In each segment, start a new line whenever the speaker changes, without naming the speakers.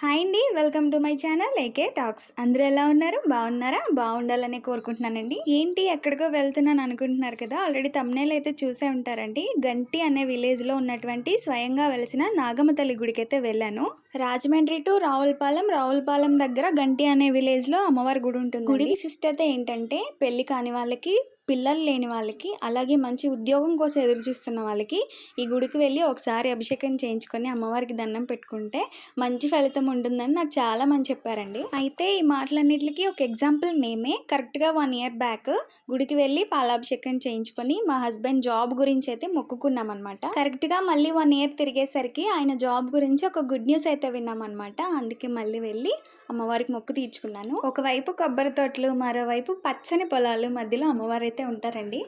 Hi అండి welcome to my channel AK talks అందరూ ఎలా ఉన్నారు? బాగున్నారా? బాగుండాలని కోరుకుంటున్నానండి. ఏంటి ఎక్కడికో వెళ్తున్నాను అనుకుంటున్నారు కదా ఆల్రెడీ తమ్నేల్ అయితే చూసే ఉంటారండి. గంటి అనే విలేజ్లో ఉన్నటువంటి స్వయంగా వెలిసిన నాగమ్మ తల్లి గుడికి అయితే వెళ్ళాను. రాజమండ్రి టు రావులపాలెం రావులపాలెం దగ్గర గంటి అనే విలేజ్లో అమ్మవారి గుడి ఉంటుంది గుడి విశిష్టత ఏంటంటే పెళ్ళి కాని వాళ్ళకి పిల్లలు లేని వాళ్ళకి అలాగే మంచి ఉద్యోగం కోసం ఎదురు చూస్తున్న వాళ్ళకి ఈ గుడికి వెళ్ళి ఒకసారి అభిషేకం చేయించుకొని అమ్మవారికి దండం పెట్టుకుంటే మంచి ఫలితం ఉంటుందని నాకు చాలా మంది చెప్పారండి. అయితే ఈ మాటలన్నిటికీ ఒక ఎగ్జాంపుల్ మేమే. కరెక్ట్గా వన్ ఇయర్ బ్యాక్ గుడికి వెళ్ళి పాలాభిషేకం చేయించుకొని మా హస్బెండ్ జాబ్ గురించి అయితే మొక్కుకున్నాం అనమాట కరెక్ట్గా మళ్ళీ వన్ ఇయర్ తిరిగేసరికి ఆయన జాబ్ గురించి ఒక గుడ్ న్యూస్ అయితే విన్నాం అనమాట అందుకే మళ్ళీ వెళ్ళి అమ్మవారికి మొక్కు తీర్చుకున్నాను. ఒకవైపు కొబ్బరి తోటలు మరోవైపు పచ్చని పొలాలు మధ్యలో అమ్మవారు అయితే ఉంటారండి.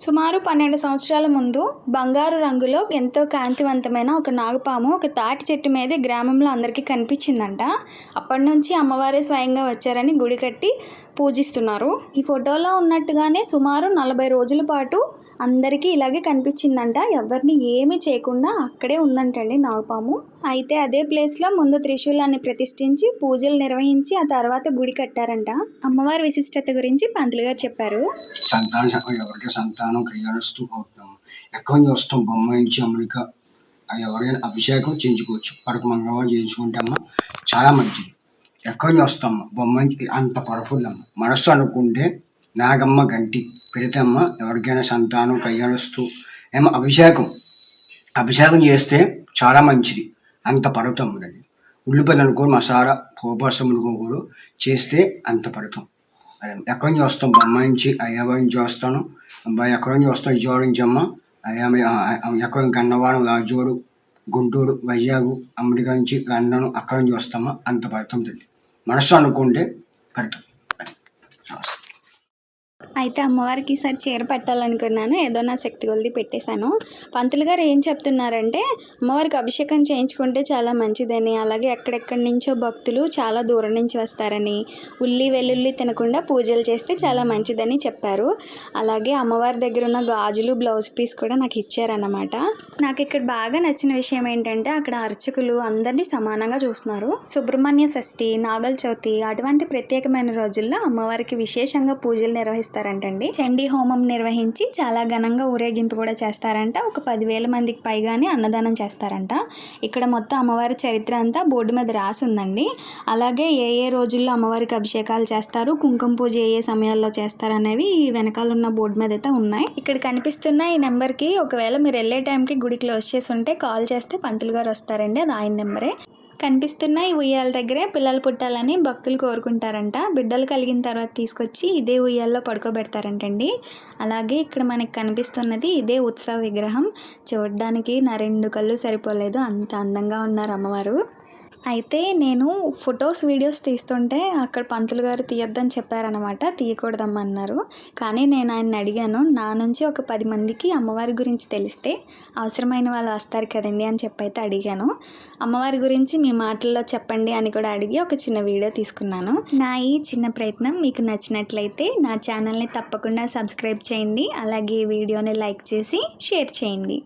సుమారు పన్నెండు సంవత్సరాల ముందు బంగారు రంగులో ఎంతో కాంతివంతమైన ఒక నాగపాము ఒక తాటి చెట్టు మీద గ్రామంలో అందరికీ కనిపించిందంట. అప్పటి నుంచి అమ్మవారే స్వయంగా వచ్చారని గుడి కట్టి పూజిస్తున్నారు. ఈ ఫోటోలో ఉన్నట్టుగానే సుమారు నలభై రోజుల పాటు అందరికీ ఇలాగే కనిపించిందంట. ఎవరిని ఏమీ చేయకుండా అక్కడే ఉందంటండి నాగపాము. అయితే అదే ప్లేస్లో ముందు త్రిశూలాన్ని ప్రతిష్ఠించి పూజలు నిర్వహించి ఆ తర్వాత గుడి కట్టారంట. అమ్మవారి విశిష్టత గురించి పంతులు గారు చెప్పారు.
సంతానం ఎవరికి సంతానం కళ్యాణస్తూ అవుతాం ఎక్కడి నుంచి వస్తాం? బొమ్మ నుంచి అమెరికా అది ఎవరైనా అభిషేకం చేయించుకోవచ్చు. పడక మంగళవారం చేయించుకుంటామా చాలా మంచిది. ఎక్కడి నుంచి వస్తామా బొమ్మ అంత పవర్ఫుల్ అమ్మ. మనస్సు అనుకుంటే నాగమ్మ గంటి పెడితేమ్మ ఎవరికైనా సంతానం కళ్యాణస్తూ ఏమో అభిషేకం. అభిషేకం చేస్తే చాలా మంచిది. అంత పడతాం ఉండండి ఉల్లిపాయలు అనుకో మసాలా కోపాసం అనుకోకూడదు చేస్తే అంత పడతాం అదే ఎక్కడి నుంచి వస్తాం? బొమ్మ నుంచి అయ్యాబాయి నుంచి వస్తాను. అబ్బాయి ఎక్కడి నుంచి వస్తాం విజయవాడ నుంచి అమ్మ. ఎక్కడి నుంచి? గన్నవరం రాజోడు గుంటూరు వైజాగ్ అమెరికా నుంచి లండన్ అక్కడి నుంచి వస్తామా? అంత పడతాం తల్లి మనసు అనుకుంటే పడతాం
అయితే అమ్మవారికి ఈసారి చీర పెట్టాలనుకున్నాను. ఏదో నా శక్తి కొలిది పెట్టేశాను. పంతులు గారు ఏం చెప్తున్నారంటే అమ్మవారికి అభిషేకం చేయించుకుంటే చాలా మంచిదని అలాగే ఎక్కడెక్కడి నుంచో భక్తులు చాలా దూరం నుంచి వస్తారని ఉల్లి వెల్లుల్లి తినకుండా పూజలు చేస్తే చాలా మంచిదని చెప్పారు. అలాగే అమ్మవారి దగ్గర ఉన్న గాజులు బ్లౌజ్ పీస్ కూడా నాకు ఇచ్చారన్నమాట. నాకు ఇక్కడ బాగా నచ్చిన విషయం ఏంటంటే అక్కడ అర్చకులు అందరినీ సమానంగా చూస్తున్నారు. సుబ్రహ్మణ్య షష్ఠి నాగల చవితి అటువంటి ప్రత్యేకమైన రోజుల్లో అమ్మవారికి విశేషంగా పూజలు నిర్వహిస్తారు అండి చండీ హోమం నిర్వహించి చాలా ఘనంగా ఊరేగింపు కూడా చేస్తారంట. ఒక పదివేల మందికి పైగానే అన్నదానం చేస్తారంట. ఇక్కడ మొత్తం అమ్మవారి చరిత్ర అంతా బోర్డు మీద రాసి ఉందండి అలాగే ఏ ఏ రోజుల్లో అమ్మవారికి అభిషేకాలు చేస్తారు కుంకుమ పూజ ఏ ఏ సమయాల్లో చేస్తారు అనేవి ఈ వెనకాల ఉన్న బోర్డు మీద అయితే ఉన్నాయి. ఇక్కడ కనిపిస్తున్న ఈ నెంబర్కి ఒకవేళ మీరు వెళ్ళే టైంకి గుడి క్లోజ్ చేసి ఉంటే కాల్ చేస్తే పంతులు గారు వస్తారండి. అది ఆయన నెంబరే. కనిపిస్తున్న ఈ ఉయ్యాల దగ్గరే పిల్లలు పుట్టాలని భక్తులు కోరుకుంటారంట. బిడ్డలు కలిగిన తర్వాత తీసుకొచ్చి ఇదే ఉయ్యాల్లో పడుకోబెడతారంటండి. అలాగే ఇక్కడ మనకి కనిపిస్తున్నది ఇదే ఉత్సవ విగ్రహం. చూడడానికి నా రెండు కళ్ళు సరిపోలేదు. అంత అందంగా ఉన్నారు అమ్మవారు. అయితే నేను ఫొటోస్ వీడియోస్ తీస్తుంటే అక్కడ పంతులు గారు తీయొద్దని చెప్పారనమాట తీయకూడదమ్మన్నారు. కానీ నేను ఆయన అడిగాను. నా నుంచి ఒక పది మందికి అమ్మవారి గురించి తెలిస్తే అవసరమైన వాళ్ళు వస్తారు కదండి అని చెప్పి అడిగాను. అమ్మవారి గురించి మీ మాటల్లో చెప్పండి అని కూడా అడిగి ఒక చిన్న వీడియో తీసుకున్నాను. నా ఈ చిన్న ప్రయత్నం మీకు నచ్చినట్లయితే నా ఛానల్ని తప్పకుండా సబ్స్క్రైబ్ చేయండి. అలాగే వీడియోని లైక్ చేసి షేర్ చేయండి.